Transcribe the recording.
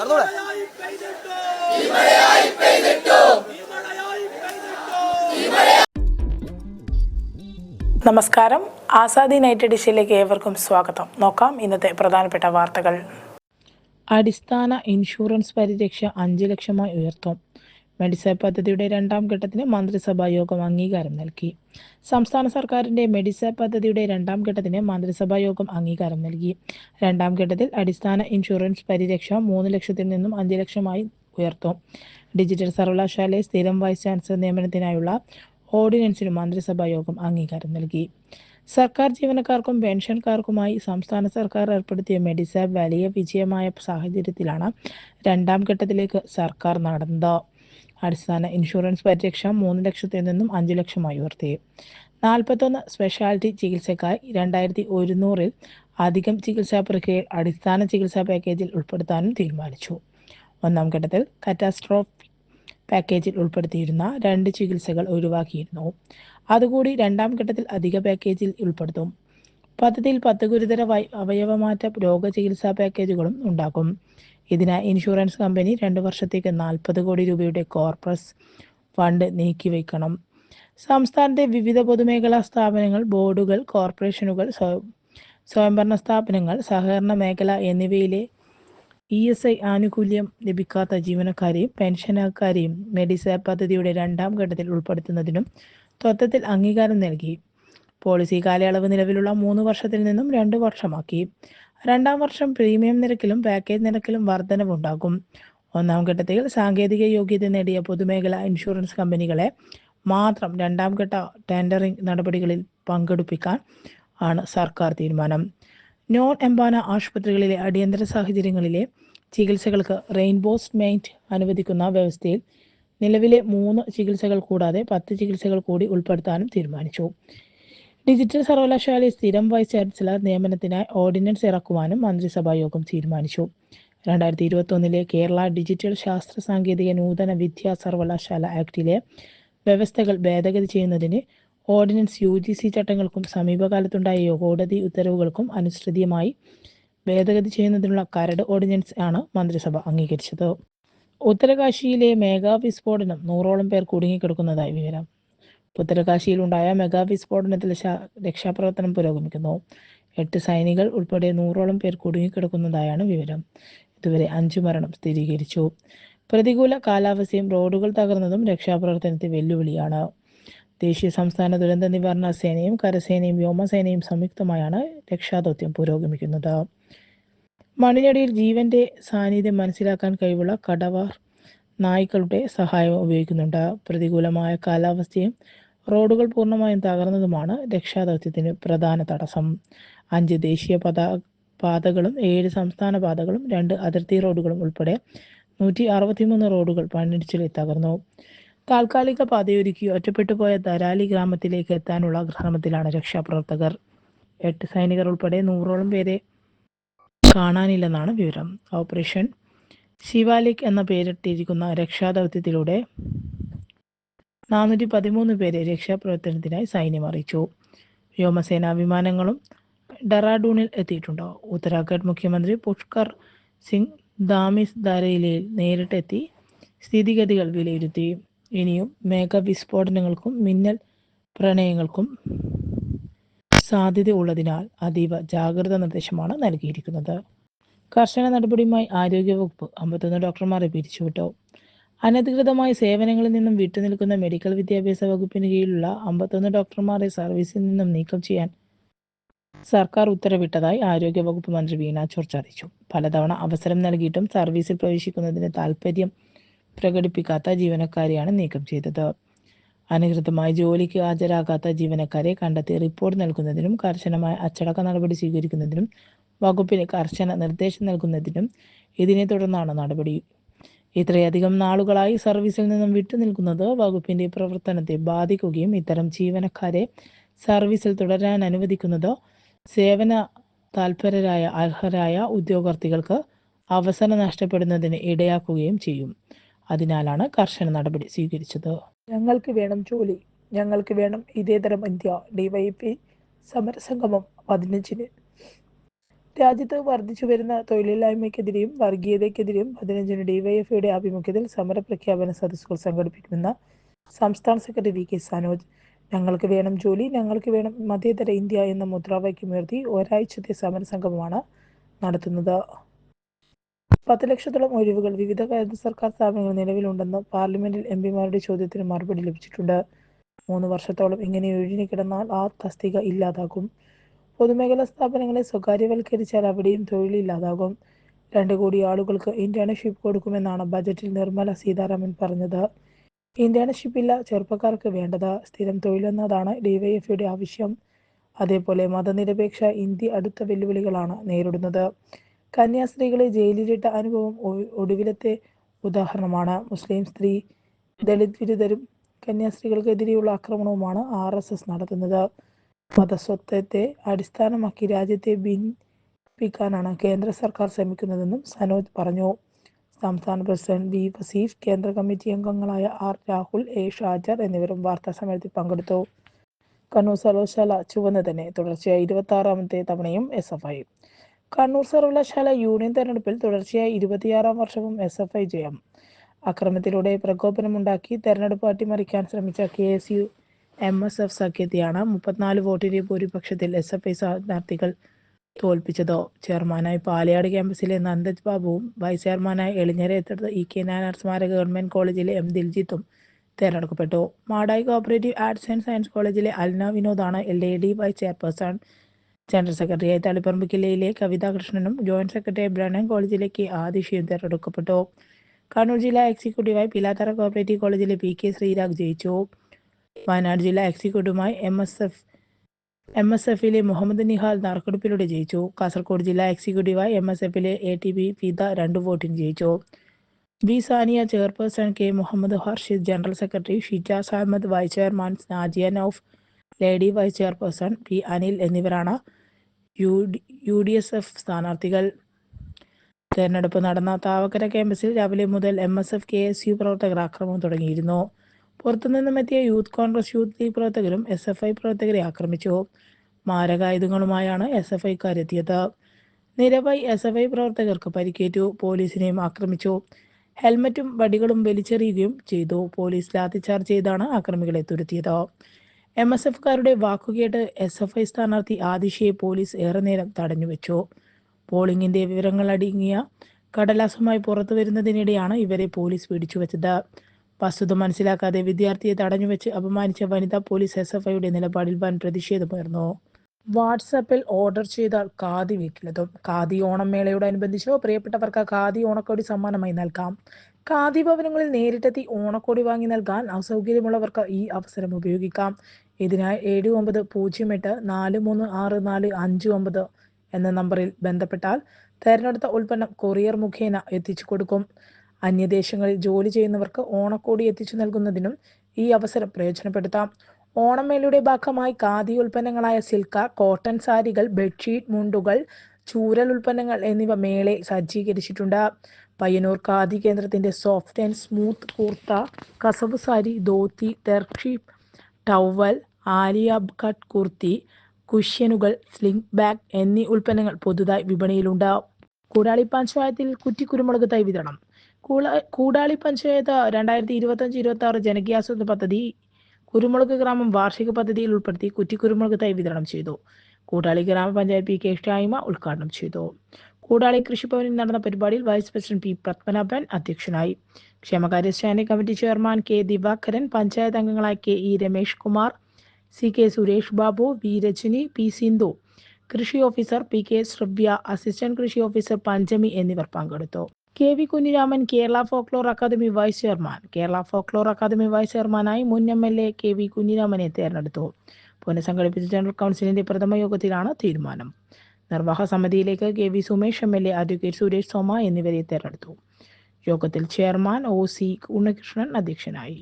നടന്നൂടെ നമസ്കാരം. ആസാദി നൈറ്റ് എഡിഷയിലേക്ക് ഏവർക്കും സ്വാഗതം. നോക്കാം ഇന്നത്തെ പ്രധാനപ്പെട്ട വാർത്തകൾ. അടിസ്ഥാന ഇൻഷുറൻസ് പരിരക്ഷ അഞ്ച് ലക്ഷമായി ഉയർത്തും. മെഡിസേപ്പ് പദ്ധതിയുടെ രണ്ടാം ഘട്ടത്തിന് മന്ത്രിസഭാ യോഗം അംഗീകാരം നൽകി. സംസ്ഥാന സർക്കാരിന്റെ മെഡിസേപ്പ് പദ്ധതിയുടെ രണ്ടാം ഘട്ടത്തിന് മന്ത്രിസഭാ യോഗം അംഗീകാരം നൽകി. രണ്ടാം ഘട്ടത്തിൽ അടിസ്ഥാന ഇൻഷുറൻസ് പരിരക്ഷ മൂന്ന് ലക്ഷത്തിൽ നിന്നും അഞ്ച് ലക്ഷമായി ഉയർത്തും. ഡിജിറ്റൽ സർവകലാശാലയെ സ്ഥിരം വൈസ് ചാൻസലർ നിയമനത്തിനായുള്ള ഓർഡിനൻസിന് മന്ത്രിസഭാ യോഗം അംഗീകാരം നൽകി. സർക്കാർ ജീവനക്കാർക്കും പെൻഷൻകാർക്കുമായി സംസ്ഥാന സർക്കാർ ഏർപ്പെടുത്തിയ മെഡിസാബ് വലിയ വിജയമായ സാഹചര്യത്തിലാണ് രണ്ടാം ഘട്ടത്തിലേക്ക് സർക്കാർ നടന്നത്. അടിസ്ഥാന ഇൻഷുറൻസ് പരിരക്ഷ മൂന്ന് ലക്ഷത്തിൽ നിന്നും അഞ്ച് ലക്ഷമായി ഉയർത്തി. നാൽപ്പത്തൊന്ന് സ്പെഷ്യാലിറ്റി ചികിത്സക്കായി രണ്ടായിരത്തി ഒരുന്നൂറിൽ അധികം ചികിത്സാ പ്രക്രിയയിൽ അടിസ്ഥാന ചികിത്സാ പാക്കേജിൽ ഉൾപ്പെടുത്താനും തീരുമാനിച്ചു. ഒന്നാം ഘട്ടത്തിൽ കറ്റാസ്ട്രോഫ് പാക്കേജിൽ ഉൾപ്പെടുത്തിയിരുന്ന രണ്ട് ചികിത്സകൾ ഒഴിവാക്കിയിരുന്നു. അതുകൂടി രണ്ടാം ഘട്ടത്തിൽ അധിക പാക്കേജിൽ ഉൾപ്പെടുത്തും. പദ്ധതിയിൽ പത്ത് ഗുരുതര അവയവമാറ്റ രോഗ ചികിത്സാ പാക്കേജുകളും ഉണ്ടാക്കും. ഇതിനായി ഇൻഷുറൻസ് കമ്പനി രണ്ട് വർഷത്തേക്ക് നാൽപ്പത് കോടി രൂപയുടെ കോർപ്പസ് ഫണ്ട് നീക്കിവെക്കണം. സംസ്ഥാനത്തെ വിവിധ പൊതുമേഖലാ സ്ഥാപനങ്ങൾ ബോർഡുകൾ കോർപ്പറേഷനുകൾ സ്വ- സ്വയംഭരണ സ്ഥാപനങ്ങൾ സഹകരണ മേഖല എന്നിവയിലെ ഇ എസ് ഐ ആനുകൂല്യം ലഭിക്കാത്ത ജീവനക്കാരെയും പെൻഷനക്കാരെയും മെഡിസാപ്പ് പദ്ധതിയുടെ രണ്ടാം ഘട്ടത്തിൽ ഉൾപ്പെടുത്തുന്നതിനും തത്വത്തിൽ അംഗീകാരം നൽകി. പോളിസി കാലയളവ് നിലവിലുള്ള മൂന്ന് വർഷത്തിൽ നിന്നും രണ്ട് വർഷമാക്കി. രണ്ടാം വർഷം പ്രീമിയം നിരക്കിലും പാക്കേജ് നിരക്കിലും വർധനവുണ്ടാകും. ഒന്നാം ഘട്ടത്തിൽ സാങ്കേതിക യോഗ്യത നേടിയ പൊതുമേഖലാ ഇൻഷുറൻസ് കമ്പനികളെ മാത്രം രണ്ടാം ഘട്ട ടെൻഡറിംഗ് നടപടികളിൽ പങ്കെടുപ്പിക്കാൻ ആണ് സർക്കാർ തീരുമാനം. നോൺ എംബാന ആശുപത്രികളിലെ അടിയന്തര സാഹചര്യങ്ങളിലെ ചികിത്സകൾക്ക് റെയിൻബോസ് മെയിന്റ് അനുവദിക്കുന്ന വ്യവസ്ഥയിൽ നിലവിലെ മൂന്ന് ചികിത്സകൾ കൂടാതെ പത്ത് ചികിത്സകൾ കൂടി ഉൾപ്പെടുത്താനും തീരുമാനിച്ചു. ഡിജിറ്റൽ സർവകലാശാലയിൽ സ്ഥിരം വൈസ് ചാൻസലർ നിയമനത്തിനായി ഓർഡിനൻസ് ഇറക്കുവാനും മന്ത്രിസഭാ യോഗം തീരുമാനിച്ചു. രണ്ടായിരത്തി ഇരുപത്തൊന്നിലെ കേരള ഡിജിറ്റൽ ശാസ്ത്ര സാങ്കേതിക നൂതന വിദ്യാ സർവകലാശാല ആക്ടിലെ വ്യവസ്ഥകൾ ഭേദഗതി ചെയ്യുന്നതിന് ഓർഡിനൻസ് യു ജി സി ചട്ടങ്ങൾക്കും സമീപകാലത്തുണ്ടായ കോടതി ഉത്തരവുകൾക്കും അനുസൃതമായി ഭേദഗതി ചെയ്യുന്നതിനുള്ള കരട് ഓർഡിനൻസ് ആണ് മന്ത്രിസഭ അംഗീകരിച്ചത്. ഉത്തരകാശിയിലെ മേഘാവിസ്ഫോടനം നൂറോളം പേർ കുടുങ്ങിക്കിടക്കുന്നതായി വിവരം. ഉത്തരകാശിയിലുണ്ടായ മെഗാ വിസ്ഫോടനത്തിൽ രക്ഷാപ്രവർത്തനം പുരോഗമിക്കുന്നു. എട്ട് സൈനികൾ ഉൾപ്പെടെ നൂറോളം പേർ കുടുങ്ങിക്കിടക്കുന്നതായാണ് വിവരം. ഇതുവരെ അഞ്ചു മരണം സ്ഥിരീകരിച്ചു. പ്രതികൂല കാലാവസ്ഥയും റോഡുകൾ തകർന്നതും രക്ഷാപ്രവർത്തനത്തെ വെല്ലുവിളിയാണ്. ദേശീയ സംസ്ഥാന ദുരന്ത നിവാരണ സേനയും കരസേനയും വ്യോമസേനയും സംയുക്തമായാണ് രക്ഷാദൗത്യം പുരോഗമിക്കുന്നത്. മണ്ണിനടിയിൽ ജീവന്റെ സാന്നിധ്യം മനസ്സിലാക്കാൻ കഴിവുള്ള കടവാർ നായ്ക്കളുടെ സഹായം ഉപയോഗിക്കുന്നുണ്ട്. പ്രതികൂലമായ കാലാവസ്ഥയും റോഡുകൾ പൂർണമായും തകർന്നതുമാണ് രക്ഷാദൗത്യത്തിന് പ്രധാന തടസ്സം. അഞ്ച് ദേശീയ പതാ പാതകളും ഏഴ് സംസ്ഥാന പാതകളും രണ്ട് അതിർത്തി റോഡുകളും ഉൾപ്പെടെ നൂറ്റി അറുപത്തിമൂന്ന് റോഡുകൾ മണ്ണിടിച്ചിലിൽ തകർന്നു. താൽക്കാലിക പാതയൊരുക്കി ഒറ്റപ്പെട്ടു പോയ ദരാലി ഗ്രാമത്തിലേക്ക് എത്താനുള്ള ശ്രമത്തിലാണ് രക്ഷാപ്രവർത്തകർ. എട്ട് സൈനികർ ഉൾപ്പെടെ നൂറോളം പേരെ കാണാനില്ലെന്നാണ് വിവരം. ഓപ്പറേഷൻ ശിവാലിക് എന്ന പേരിട്ടിരിക്കുന്ന രക്ഷാദൗത്യത്തിലൂടെ നാനൂറ്റി പതിമൂന്ന് പേരെ രക്ഷാപ്രവർത്തനത്തിനായി സൈന്യം അറിയിച്ചു. വ്യോമസേനാ വിമാനങ്ങളും ഡെറാഡൂണിൽ എത്തിയിട്ടുണ്ട്. ഉത്തരാഖണ്ഡ് മുഖ്യമന്ത്രി പുഷ്കർ സിംഗ് ദാമിസ് ദാരയിലയിൽ നേരിട്ടെത്തി സ്ഥിതിഗതികൾ വിലയിരുത്തി. ഇനിയും മേഘ വിസ്ഫോടനങ്ങൾക്കും മിന്നൽ പ്രണയങ്ങൾക്കും സാധ്യത ഉള്ളതിനാൽ അതീവ ജാഗ്രതാ നിർദ്ദേശമാണ് നൽകിയിരിക്കുന്നത്. കർശന നടപടിയുമായി ആരോഗ്യവകുപ്പ് അമ്പത്തൊന്ന് ഡോക്ടർമാരെ പിരിച്ചുവിട്ടു. അനധികൃതമായി സേവനങ്ങളിൽ നിന്നും വിട്ടുനിൽക്കുന്ന മെഡിക്കൽ വിദ്യാഭ്യാസ വകുപ്പിന് കീഴിലുള്ള അമ്പത്തൊന്ന് ഡോക്ടർമാരെ സർവീസിൽ നിന്നും നീക്കം ചെയ്യാൻ സർക്കാർ ഉത്തരവിട്ടതായി ആരോഗ്യവകുപ്പ് മന്ത്രി വീണ ജോർജ് അറിയിച്ചു. പലതവണ അവസരം നൽകിയിട്ടും സർവീസിൽ പ്രവേശിക്കുന്നതിന് താൽപ്പര്യം പ്രകടിപ്പിക്കാത്ത ജീവനക്കാരെയാണ് നീക്കം ചെയ്തത്. അനധികൃതമായി ജോലിക്ക് ഹാജരാകാത്ത ജീവനക്കാരെ കണ്ടെത്തി റിപ്പോർട്ട് നൽകുന്നതിനും കർശനമായ അച്ചടക്ക നടപടി സ്വീകരിക്കുന്നതിനും വകുപ്പിന് കർശന നിർദ്ദേശം നൽകുന്നതിനും ഇതിനെ തുടർന്നാണ് നടപടി ഇത്രയധികം നാളുകളായി സർവീസിൽ നിന്നും വിട്ടുനിൽക്കുന്നത് വകുപ്പിന്റെ പ്രവർത്തനത്തെ ബാധിക്കുകയും ഇത്തരം ജീവനക്കാരെ സർവീസിൽ തുടരാൻ അനുവദിക്കുന്നത് സേവന താൽപരരായ അർഹരായ ഉദ്യോഗാർത്ഥികൾക്ക് അവസരം നഷ്ടപ്പെടുന്നതിന് ഇടയാക്കുകയും ചെയ്യും. അതിനാലാണ് കർശന നടപടി സ്വീകരിച്ചത്. ഞങ്ങൾക്ക് വേണം ജോലി. ഞങ്ങൾക്ക് വേണം ഇതേതരം ഇന്ത്യ. ഡിവൈപി സമരസംഗമം പതിനഞ്ചിന് രാജ്യത്ത് വർദ്ധിച്ചു വരുന്ന തൊഴിലില്ലായ്മയ്ക്കെതിരെയും വർഗീയതയ്ക്കെതിരെയും പതിനഞ്ചിന് ഡിവൈഎഫ്ഐയുടെ ആഭിമുഖ്യത്തിൽ സമര പ്രഖ്യാപന സദസ്സുകൾ സംഘടിപ്പിക്കുമെന്ന് സംസ്ഥാന സെക്രട്ടറി വി കെ സനോജ്. ഞങ്ങൾക്ക് വേണം ജോലി ഞങ്ങൾക്ക് വേണം മതേതര ഇന്ത്യ എന്ന മുദ്രാവാക്യമുയർത്തി ഒരാഴ്ചത്തെ സമരസംഗമമാണ് നടത്തുന്നത്. പത്ത് ലക്ഷത്തോളം ഒഴിവുകൾ വിവിധ കേന്ദ്ര സർക്കാർ സ്ഥാപനങ്ങൾ നിലവിലുണ്ടെന്ന് പാർലമെന്റിൽ എം പിമാരുടെ ചോദ്യത്തിന് മറുപടി ലഭിച്ചിട്ടുണ്ട്. മൂന്ന് വർഷത്തോളം ഇങ്ങനെ ഒഴിഞ്ഞു കിടന്നാൽ ആ തസ്തിക ഇല്ലാതാകും. പൊതുമേഖലാ സ്ഥാപനങ്ങളെ സ്വകാര്യവൽക്കരിച്ചാൽ അവിടെയും തൊഴിലില്ലാതാകും. രണ്ട് കോടി ആളുകൾക്ക് ഇന്റേൺഷിപ്പ് കൊടുക്കുമെന്നാണ് ബജറ്റിൽ നിർമ്മല സീതാരാമൻ പറഞ്ഞത്. ഇന്റേൺഷിപ്പ് ഇല്ല ചെറുപ്പക്കാർക്ക് വേണ്ടത് സ്ഥിരം തൊഴിലെന്നതാണ് ഡിവൈഎഫ്ഐയുടെ ആവശ്യം. അതേപോലെ മതനിരപേക്ഷ ഇന്ത്യ അടുത്ത വെല്ലുവിളികളാണ് നേരിടുന്നത്. കന്യാസ്ത്രീകളെ ജയിലിലിട്ട അനുഭവം ഒടുവിലത്തെ ഉദാഹരണമാണ്. മുസ്ലിം സ്ത്രീ ദളിത് വിരുദ്ധരും കന്യാസ്ത്രീകൾക്കെതിരെയുള്ള ആക്രമണവുമാണ് ആർ നടത്തുന്നത്. മതസ്വത്വത്തെ അടിസ്ഥാനമാക്കി രാജ്യത്തെ ഭിന്നിപ്പിക്കാനാണ് കേന്ദ്ര സർക്കാർ ശ്രമിക്കുന്നതെന്നും സനോജ് പറഞ്ഞു. സംസ്ഥാന പ്രസിഡന്റ് വി വസീഫ് കേന്ദ്ര കമ്മിറ്റി അംഗങ്ങളായ ആർ രാഹുൽ എ ഷാജർ എന്നിവരും വാർത്താ സമ്മേളനത്തിൽ പങ്കെടുത്തു. കണ്ണൂർ സർവകലാശാല ചുവന്നതിനെ തുടർച്ചയായി ഇരുപത്തി ആറാമത്തെ തവണയും എസ് എഫ് ഐ. കണ്ണൂർ സർവകലാശാല യൂണിയൻ തെരഞ്ഞെടുപ്പിൽ തുടർച്ചയായി ഇരുപത്തിയാറാം വർഷവും എസ് എഫ് ഐ ജയം. അക്രമത്തിലൂടെ പ്രകോപനമുണ്ടാക്കി തെരഞ്ഞെടുപ്പ് അട്ടിമറിക്കാൻ ശ്രമിച്ച K S U M S F സഖ്യത്തെയാണ് മുപ്പത്തിനാല് വോട്ടിന്റെ ഭൂരിപക്ഷത്തിൽ എസ് എഫ് ഐ സ്ഥാനാർത്ഥികൾ തോൽപ്പിച്ചത്. ചെയർമാനായി പാലയാട് ക്യാമ്പസിലെ നന്ദജ് ബാബുവും വൈസ് ചെയർമാനായി എളിഞ്ഞരയത്തടുത്ത ഇ കെ നായർ സ്മാരക ഗവൺമെന്റ് കോളേജിലെ എം ദിൽജിത്തും തെരഞ്ഞെടുക്കപ്പെട്ടു. Madayi cooperative arts and science കോളേജിലെ Alna വിനോദാണ് L A D vice chairperson. General സെക്രട്ടറിയായി തളിപ്പറമ്പ് ജില്ലയിലെ കവിതാ കൃഷ്ണനും ജോയിന്റ് സെക്രട്ടറി ബ്രണ്ണൻ കോളേജിലേക്ക് ആദിഷിയും തെരഞ്ഞെടുക്കപ്പെട്ടു. കണ്ണൂർ ജില്ലാ എക്സിക്യൂട്ടീവായി പിലാത്തറ കോപ്പറേറ്റീവ് കോളേജിലെ പി കെ ശ്രീരാഗ് ജയിച്ചു. വയനാട് ജില്ലാ എക്സിക്യൂട്ടീവുമായി M S F M S എഫിലെ മുഹമ്മദ് നിഹാൽ നറുക്കെടുപ്പിലൂടെ ജയിച്ചു. കാസർഗോഡ് ജില്ലാ എക്സിക്യൂട്ടീവായി എം എസ് എഫിലെ എ ടി ബി ഫിദ രണ്ട് വോട്ടിന് ജയിച്ചു. B Saniya chairperson K Muhammad Harshid general secretary Shijas Ahmed vice chairman Najiya Nouf lady vice chairperson P Anil എന്നിവരാണ് U U D S F സ്ഥാനാർത്ഥികൾ. തെരഞ്ഞെടുപ്പ് നടന്ന താവക്കര ക്യാമ്പസിൽ രാവിലെ മുതൽ M S F K S U പ്രവർത്തകർ ആക്രമണം തുടങ്ങിയിരുന്നു. പുറത്തുനിന്നും എത്തിയ യൂത്ത് കോൺഗ്രസ് യൂത്ത് ലീഗ് പ്രവർത്തകരും എസ് എഫ് ഐ പ്രവർത്തകരെ ആക്രമിച്ചു. മാരകായുധങ്ങളുമായാണ് എസ് എഫ് ഐക്കാരെത്തിയത് നിരവധി എസ് എഫ് ഐ പ്രവർത്തകർക്ക് പരിക്കേറ്റു. പോലീസിനെയും ആക്രമിച്ചു. ഹെൽമറ്റും വടികളും വലിച്ചെറിയുകയും ചെയ്തു. പോലീസ് ലാത്തിച്ചാർജ് ചെയ്താണ് ആക്രമികളെ തുരുത്തിയത്. എം എസ് എഫുകാരുടെ വാക്കുകേട്ട് എസ് എഫ് ഐ സ്ഥാനാർത്ഥി ആദിഷയെ പോലീസ് ഏറെ നേരം തടഞ്ഞുവെച്ചു. പോളിംഗിന്റെ വിവരങ്ങൾ അടങ്ങിയ കടലാസുമായി പുറത്തു വരുന്നതിനിടെയാണ് ഇവരെ പോലീസ് പിടിച്ചുവെച്ചത്. വസ്തുത മനസ്സിലാക്കാതെ വിദ്യാർത്ഥിയെ തടഞ്ഞു വെച്ച് അപമാനിച്ച വനിതാ പോലീസ് എസ് എഫ് ഐയുടെ നിലപാടിൽ വൻ പ്രതിഷേധമുയർന്നു. വാട്സാപ്പിൽ ഓർഡർ ചെയ്താൽ ഖാദി വീട്ടിലെത്തും ഖാദി ഓണം മേളയോടനുബന്ധിച്ചോ പ്രിയപ്പെട്ടവർക്ക് ഖാദി ഓണക്കോടി സമ്മാനമായി നൽകാം. ഖാദി ഭവനങ്ങളിൽ നേരിട്ടെത്തി ഓണക്കോടി വാങ്ങി നൽകാൻ അസൗകര്യമുള്ളവർക്ക് ഈ അവസരം ഉപയോഗിക്കാം. ഇതിനായി ഏഴ് ഒമ്പത് പൂജ്യം എട്ട് നാല് മൂന്ന് ആറ് നാല് അഞ്ച് ഒമ്പത് എന്ന നമ്പറിൽ ബന്ധപ്പെട്ടാൽ തെരഞ്ഞെടുത്ത ഉൽപ്പന്നം കൊറിയർ മുഖേന എത്തിച്ചു കൊടുക്കും. അന്യദേശങ്ങളിൽ ജോലി ചെയ്യുന്നവർക്ക് ഓണക്കോടി എത്തിച്ചു നൽകുന്നതിനും ഈ അവസരം പ്രയോജനപ്പെടുത്താം. ഓണമേളയുടെ ഭാഗമായി ഖാദി ഉൽപ്പന്നങ്ങളായ സിൽക്ക കോട്ടൺ സാരികൾ ബെഡ്ഷീറ്റ് മുണ്ടുകൾ ചൂരൽ ഉൽപ്പന്നങ്ങൾ എന്നിവ മേളയിൽ സജ്ജീകരിച്ചിട്ടുണ്ട്. പയ്യന്നൂർ ഖാദി കേന്ദ്രത്തിന്റെ soft and smooth kurta kasavu sari dhoti തെർക്ഷി ടവൽ ആലിയ കട്ട് കുർത്തി കുഷ്യനുകൾ സ്ലിംഗ് ബാഗ് എന്നീ ഉൽപ്പന്നങ്ങൾ പുതുതായി വിപണിയിലുണ്ട്. കൂടാളി പഞ്ചായത്തിൽ കുറ്റിക്കുരുമുളക് തൈ വിതരണം. കൂടാളി പഞ്ചായത്ത് രണ്ടായിരത്തി ഇരുപത്തഞ്ച് ഇരുപത്തി ആറ് ജനകീയാസൂത്രണ പദ്ധതി കുരുമുളക് ഗ്രാമം വാർഷിക പദ്ധതിയിൽ ഉൾപ്പെടുത്തി കുറ്റി കുരുമുളക് തൈ വിതരണം ചെയ്തു. കൂടാളി ഗ്രാമപഞ്ചായത്ത് പി. കെ. ഷായ്മ ഉദ്ഘാടനം ചെയ്തു. കൂടാളി കൃഷിഭവനിൽ നടന്ന പരിപാടിയിൽ വൈസ് പ്രസിഡന്റ് പി. പത്മനാഭൻ അധ്യക്ഷനായി. ക്ഷേമകാര്യ standing committee chairman K. Divakaran panchayat അംഗങ്ങളായ K. E. Ramesh Kumar C. K. Suresh Babu V. Rajani P. Sindhu കൃഷി officer P. K. Shravya assistant കൃഷി ഓഫീസർ പഞ്ചമി എന്നിവർ പങ്കെടുത്തു. K V Kunhiraman Kerala folklore academy vice chairman. Kerala folklore academy vice ചെയർമാനായി മുൻ M L A K V കുഞ്ഞിരാമനെ തെരഞ്ഞെടുത്തു. പുനഃസംഘടിപ്പിച്ച general കൗൺസിലിന്റെ പ്രഥമ യോഗത്തിലാണ് തീരുമാനം. നിർവാഹക സമിതിയിലേക്ക് K V Sumesh M L A advocate Suresh Soma എന്നിവരെ തെരഞ്ഞെടുത്തു. യോഗത്തിൽ ചെയർമാൻ ഒ സി ഉണ്ണികൃഷ്ണൻ അധ്യക്ഷനായി.